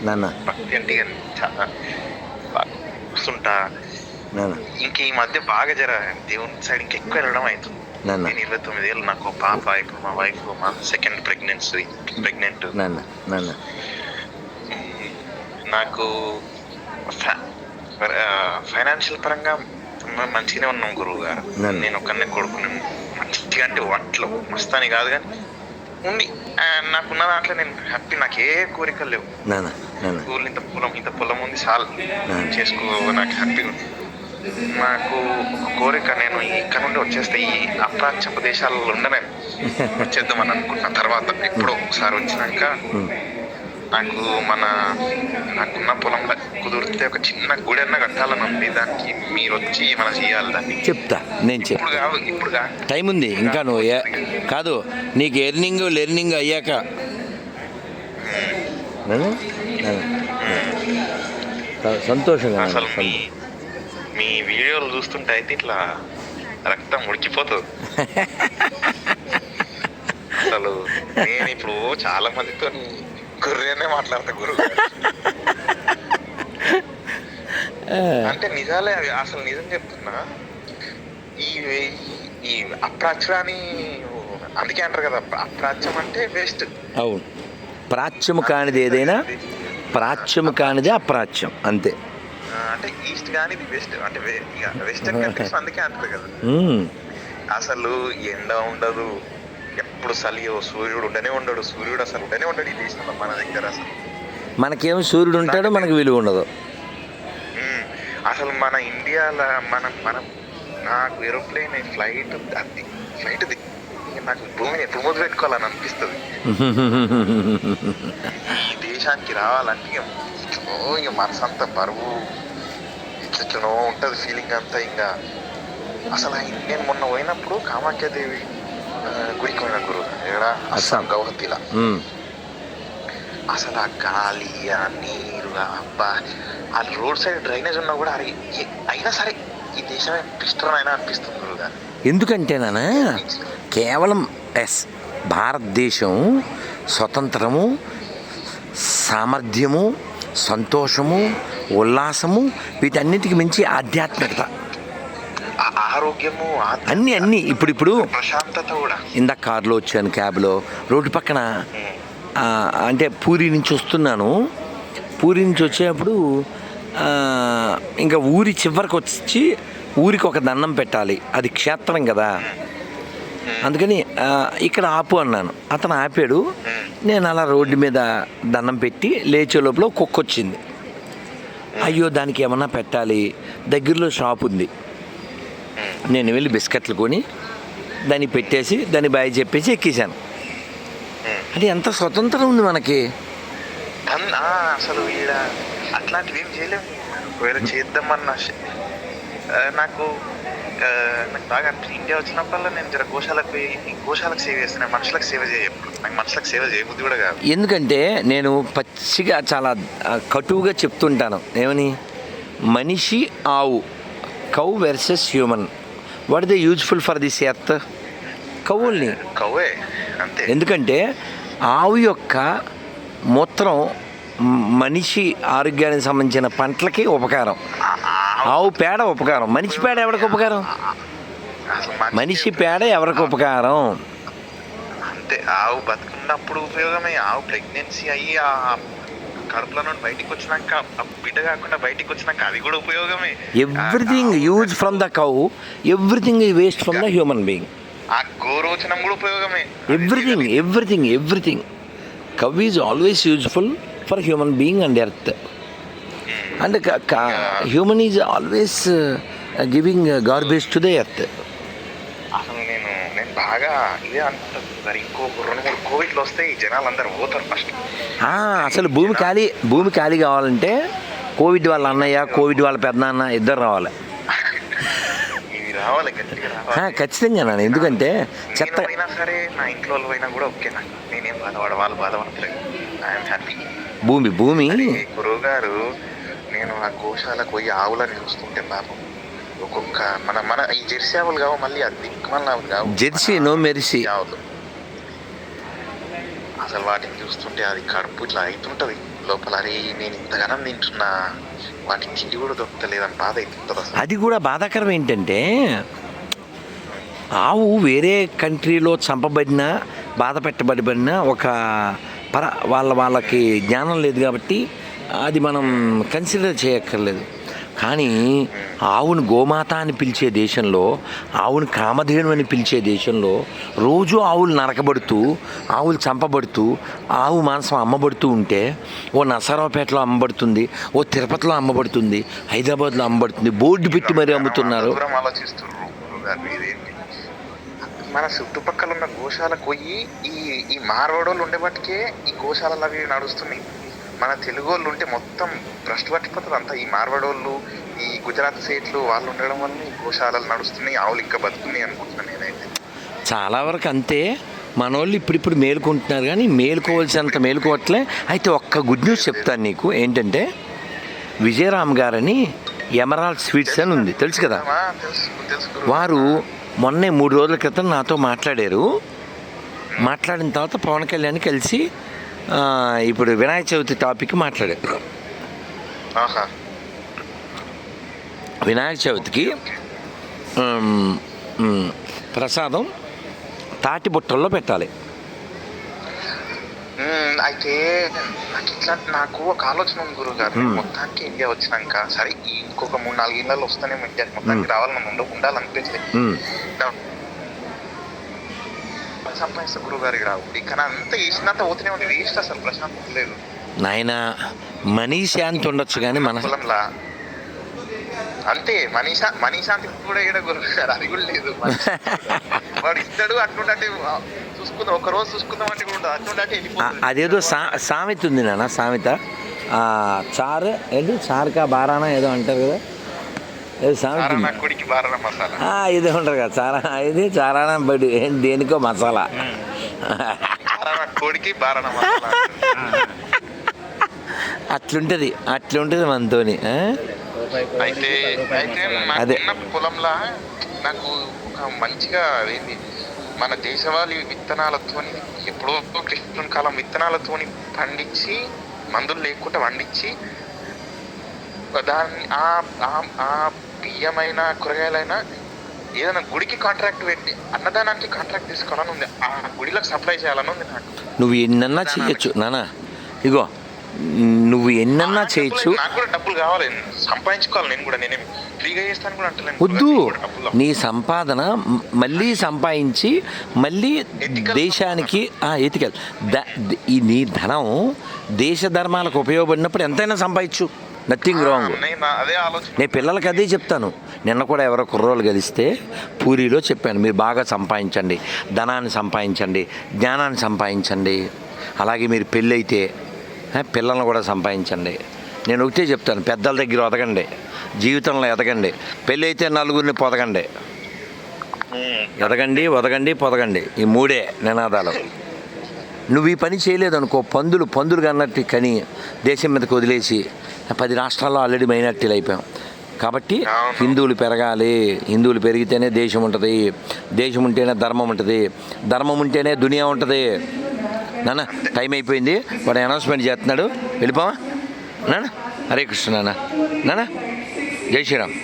నాన్న. భక్తి అంటే ఇక చాలా ఇంక ఈ మధ్య బాగా జర దేవుని సైడ్ ఇంకా ఎక్కువ వెళ్ళడం అవుతుంది. నేను ఇరవై తొమ్మిది ఏళ్ళు నాకు పాప ఇప్పుడు మా వైఫ్ మా సెకండ్ ప్రెగ్నెన్సీ ప్రెగ్నెంట్ నాకు ఫైనాన్షియల్ పరంగా మంచిగానే ఉన్నాం గురువు గారు. నేను ఒక్కనే కొడుకున్నాను మంచిగా అంటే వాటిలో మస్తాని కాదు కానీ ఉంది. నాకున్న దాంట్లో నేను హ్యాపీ నాకు ఏ కోరికలు లేవు. ఊళ్ళో ఇంత పొలం ఇంత పొలం ఉంది చాలు. చేసుకో నాకు హ్యాపీగా ఉంది. నాకు ఒక కోరిక నేను ఇక్కడ నుండి వచ్చేస్తే ఈ అప్రాచ్య ప్రదేశాలలో ఉండనే వచ్చేద్దామని అనుకున్న తర్వాత ఎప్పుడో ఒకసారి వచ్చినాక నాకు మన నాకున్న పొలంలో కుదిరితే ఒక చిన్న గుడి అన్న కట్టాలని ఉంది దానికి మీరు వచ్చి మన చేయాలి దాన్ని. చెప్తా నేను ఇప్పుడు కాదు ఇప్పుడు టైం ఉంది ఇంకా నువ్వు ఏ- కాదు నీకు ఎర్నింగ్ లెర్నింగ్ అయ్యాక. సంతోషంగా అసలు మీ మీ వీడియోలు చూస్తుంటే అయితే ఇట్లా రక్తం ఉడికిపోతుంది. అసలు నేను ఇప్పుడు చాలా మందితో గుర్రేనే మాట్లాడతా గురు. అంటే నిజాలే అవి అసలు నిజం చెప్తున్నా. ఈ ఈ అప్రాచ్యాన్ని అందుకే అంటారు కదా అప్రాచ్యం అంటే వేస్ట్ అవును. ప్రాచ్యము కానిది ఏదైనా ప్రాచ్యము కానిదే అప్రాచ్యం అంతే. అంటే ఈస్ట్ కానీ ఇది వెస్ట్ అంటే వెస్టర్న్ కంట్రీస్ అందుకే అంటారు కదా. అసలు ఎండ ఉండదు. ఎప్పుడు చలియో సూర్యుడు ఉండనే ఉండడు. సూర్యుడు అసలు ఉండనే ఉండడు ఈ దేశంలో మన దగ్గర అసలు. మనకేమో సూర్యుడు ఉంటాడు మనకు విలువ ఉండదు. అసలు మన ఇండియాలో మనం మనం నాకు ఏరోప్లేన్ ఫ్లైట్ అది ఫ్లైట్ నాకు భూమిని ఎప్పుడు మొదలు పెట్టుకోవాలని అనిపిస్తుంది. ఈ దేశానికి రావాలంటే ఇక మనసు అంతా బరువు ఎట్లెట్లనో ఉంటుంది ఫీలింగ్ అంతా ఇంకా అసలు ఆ నేను మొన్న పోయినప్పుడు కామాఖ్యాదేవి ఎక్కడ అస్సాం గౌహతిలా ఉమ్. అసలు ఆ గాలి ఆ నీరు అబ్బా ఆ రోడ్ సైడ్ డ్రైనేజ్ ఉన్నా కూడా అరే అయినా సరే ఈ దేశమే బెస్టర్ అయినా అనిపిస్తుంది గురువుగారు ఎందుకంటే నాన్న కేవలం ఎస్ భారతదేశం స్వతంత్రము సామర్థ్యము సంతోషము ఉల్లాసము వీటన్నిటికి మించి ఆధ్యాత్మికత ఆరోగ్యము అన్నీ అన్నీ. ఇప్పుడు ఇప్పుడు ప్రశాంతత కూడా. ఇందాక కారులో వచ్చాను క్యాబ్లో. రోడ్డు పక్కన అంటే పూరి నుంచి వస్తున్నాను. పూరి నుంచి వచ్చేటప్పుడు ఇంకా ఊరి చివరికి వచ్చి ఊరికి ఒక దండం పెట్టాలి. అది క్షేత్రం కదా. అందుకని ఇక్కడ ఆపు అన్నాను. అతను ఆపాడు. నేను అలా రోడ్డు మీద దండం పెట్టి లేచే లోపల కుక్క వచ్చింది. అయ్యో దానికి ఏమన్నా పెట్టాలి? దగ్గరలో షాప్ ఉంది. నేను వెళ్ళి బిస్కెట్లు కొని దాన్ని పెట్టేసి దాన్ని బాయ్ చెప్పేసి ఎక్కేశాను. అంటే ఎంత స్వతంత్రం ఉంది మనకి? అసలు ఈడ అట్లాంటివి ఏం చేయలేము ఒకవేళ చేద్దామన్న నాకు నాకు బాగా అనిపించింది ఇండియా వచ్చినప్పుడల్లా నేను జర గోశాలకు గోశాలకు సేవ చేస్తున్నాను మనుషులకు సేవ చేయ నాకు మనుషులకు సేవ చేయబుద్ధి కూడా కాదు. ఎందుకంటే నేను పచ్చిగా చాలా కటువుగా చెప్తుంటాను. ఏమని? మనిషి ఆవు cow versus human. What the useful for this earth కవుల్ని. కవ్వే అంతే. ఎందుకంటే ఆవు యొక్క మూత్రం మనిషి ఆరోగ్యానికి సంబంధించిన పంటలకి ఉపకారం. ఆవు పేడ ఉపకారం. మనిషి పేడ ఎవరికి ఉపకారం? మనిషి పేడ ఎవరికి ఉపకారం? అంతే. ఆవు బతుకున్నప్పుడు ఉపయోగమే. ఆవు ప్రెగ్నెన్సీ అయ్యి ఆ కడుపులో నుండి బయటికి వచ్చినాక బిడ్డ కాకుండా బయటికి వచ్చినాక అది కూడా ఉపయోగమే. Everything use from the cow everything ఈ waste from the human being ఆ గోరోచనం కూడా ఉపయోగమే. Everything everything everything cow is always useful for human being and earth and human is always giving garbage to the earth అసలు నేను బాగా ఇదే అనుకుంటాను మరి ఇంకో రెండు మూడు కోవిడ్లు వస్తే ఈ జనాలు అందరు పోతారు ఫస్ట్ అసలు భూమి ఖాళీ భూమి ఖాళీ కావాలంటే కోవిడ్ వాళ్ళ అన్నయ్య కోవిడ్ వాళ్ళ పెద్దనాన్న ఇద్దరు రావాలి. రావాలి ఖచ్చితంగా నాన్న. ఎందుకంటే చెత్త పోయినా సరే నా ఇంట్లో వాళ్ళు పోయినా కూడా ఓకే నాకు నేనేం బాధపడ వాళ్ళు బాధపడట్లేదు ఐఎమ్ హ్యాపీ భూమి భూమి. గురువు గారు నేను ఆ గోశాలకు పోయి ఆవులని చూస్తుంటే పాపం ఒక్కొక్క మన మన ఈ జెర్సీ ఆవులు కావు మళ్ళీ ఆ దిక్కుమల్ల కావు. జెర్సీ నో మెరిసి. ఆవులు. అసలు వాటిని చూస్తుంటే అది కడుపు ఇట్లా అవుతుంటది లోపల అరే నేను ఇంతగానం తింటున్నా. వాటికి తిండి కూడా దొరకలేదని బాధ అవుతుంది అసలు. అది కూడా బాధాకరం ఏంటంటే ఆవు వేరే కంట్రీలో చంపబడిన బాధ పెట్టబడిన ఒక పర వాళ్ళ వాళ్ళకి జ్ఞానం లేదు కాబట్టి అది మనం కన్సిడర్ చేయక్కర్లేదు. కానీ ఆవును గోమాత అని పిలిచే దేశంలో ఆవును కామధేను అని పిలిచే దేశంలో రోజు ఆవులు నరకబడుతూ ఆవులు చంపబడుతూ ఆవు మాంసం అమ్మబడుతూ ఉంటే ఓ నసరావుపేటలో అమ్మబడుతుంది ఓ తిరుపతిలో అమ్మబడుతుంది హైదరాబాద్లో అమ్మబడుతుంది బోర్డు పెట్టి మరీ అమ్ముతున్నారు. మన చుట్టుపక్కల ఉన్న గోశాలకు పోయి ఈ ఈ మార్వాడోళ్ళు ఉండేవాటికే ఈ గోశాలలు అవి నడుస్తున్నాయి. మన తెలుగు వాళ్ళు ఉంటే మొత్తం భ్రష్టు పట్టిపోతుంది అంతా. ఈ మార్వాడోళ్ళు ఈ గుజరాత్ సేట్లు వాళ్ళు ఉండడం వల్ల ఈ గోశాలలు నడుస్తున్నాయి ఆవులు ఇంకా బతుకున్నాయి అనుకుంటున్నాను నేనైతే. చాలా వరకు అంతే. మనోళ్ళు ఇప్పుడిప్పుడు మేలుకుంటున్నారు కానీ మేలుకోవాల్సినంత మేలుకోవట్లే. అయితే ఒక్క గుడ్ న్యూస్ చెప్తాను నీకు. ఏంటంటే విజయరామ్ గారని ఎమరాల్డ్ స్వీట్స్ అని ఉంది. తెలుసు కదా. వారు మొన్నే మూడు రోజుల క్రితం నాతో మాట్లాడారు. మాట్లాడిన తర్వాత పవన్ కళ్యాణ్ కలిసి ఇప్పుడు వినాయక చవితి టాపిక్ మాట్లాడారు ఆహా. వినాయక చవితికి ప్రసాదం తాటి బుట్టల్లో పెట్టాలి. అయితే నాకు ఇట్లా నాకు ఒక ఆలోచన ఉంది గురువు గారు. మొత్తానికి ఇండియా వచ్చినాక సరే ఇంకొక మూడు నాలుగు ఇళ్ళలో వస్తానేమో ఇండియాకి మొత్తానికి. రావాలని ఉండ ఉండాలనిపించలేదు ఉమ్, సంపాదిస్తే గురువు గారికి రావు కానీ అంత వేసినంత పోతూనే ఉంది వేస్ట్ అసలు ప్రశాంతత లేదు నాయన మనీ శాంతి ఉండొచ్చు కానీ మన పొలంలా అంతే మనీషా మనీశాంతి కూడా ఇక్కడ గురువు గారు అది కూడా లేదు. వాడు ఇస్తాడు అట్లుంటే చూసుకుందాం ఒక రోజు చూసుకుందాం అంటే కూడా అట్లుంటే అదేదో సామెత ఉంది నాన్న సామెత. ఆ, చారు ఏంటి? చారుకా బారానా ఏదో అంటారు కదా. ఇదే ఉంటారు కదా చారా ఇది చారానా బడి దేనికో మసాలా. కొడికి అట్లుంటుంది అట్లుంటుంది మనతోని? అయితే అయితే అదే. పొలంలో నాకు మంచిగా ఏంది మన దేశవాళీ విత్తనాలతోని ఎప్పుడో కృష్ణ కాలం విత్తనాలతోని పండించి మందులు లేకుండా పండించి దాన్ని ఆ బియ్యమైన కూరగాయలైనా ఏదైనా గుడికి కాంట్రాక్ట్ పెట్టి అన్నదానానికి కాంట్రాక్ట్ తీసుకోవాలని ఉంది. ఆ గుడిలకు సప్లై చేయాలని ఉంది నాకు. నువ్వు ఎన్నన్నా చేయొచ్చు నానా ఇగో నువ్వు ఎన్నన్నా చేయొచ్చు. నాకు కూడా డబ్బులు కావాలి. సంపాదించుకోవాలి నేను కూడా. నేనేం ఫ్రీగా చేస్తాను కూడా అంటలేను. వద్దు. నీ సంపాదన మళ్ళీ సంపాదించి మళ్ళీ దేశానికి ఎతికల్ ఈ నీ ధనం దేశ ధర్మాలకు ఉపయోగపడినప్పుడు ఎంతైనా సంపాదించు. నథింగ్ రాంగ్ నేను పిల్లలకి అదే చెప్తాను. నిన్న కూడా ఎవరో కుర్రోళ్ళు కలిస్తే పూరిలో చెప్పాను మీరు బాగా సంపాదించండి ధనాన్ని సంపాదించండి జ్ఞానాన్ని సంపాదించండి అలాగే మీరు పెళ్ళైతే పిల్లల్ని కూడా సంపాదించండి. నేను ఒకటే చెప్తాను పెద్దల దగ్గర ఒదగండి జీవితంలో ఎదగండి. పెళ్ళి అయితే నలుగురిని పొదగండి. ఎదగండి వదగండి పొదగండి. ఈ మూడే నినాదాలు. నువ్వు ఈ పని చేయలేదనుకో పందులు పందులు కన్నట్టు కని దేశం మీదకి వదిలేసి పది రాష్ట్రాల్లో ఆల్రెడీ మైనార్టీలు అయిపోయాం. కాబట్టి. హిందువులు పెరగాలి. హిందువులు పెరిగితేనే దేశం ఉంటుంది. దేశం ఉంటేనే ధర్మం ఉంటుంది. ధర్మం ఉంటేనే దునియా ఉంటుంది. నాన్న టైం అయిపోయింది. వాడు అనౌన్స్మెంట్ చేస్తున్నాడు. వెళ్ళిపోవా? నాన్న హరే కృష్ణ నాన్న. నాన్న జై శ్రీరామ్.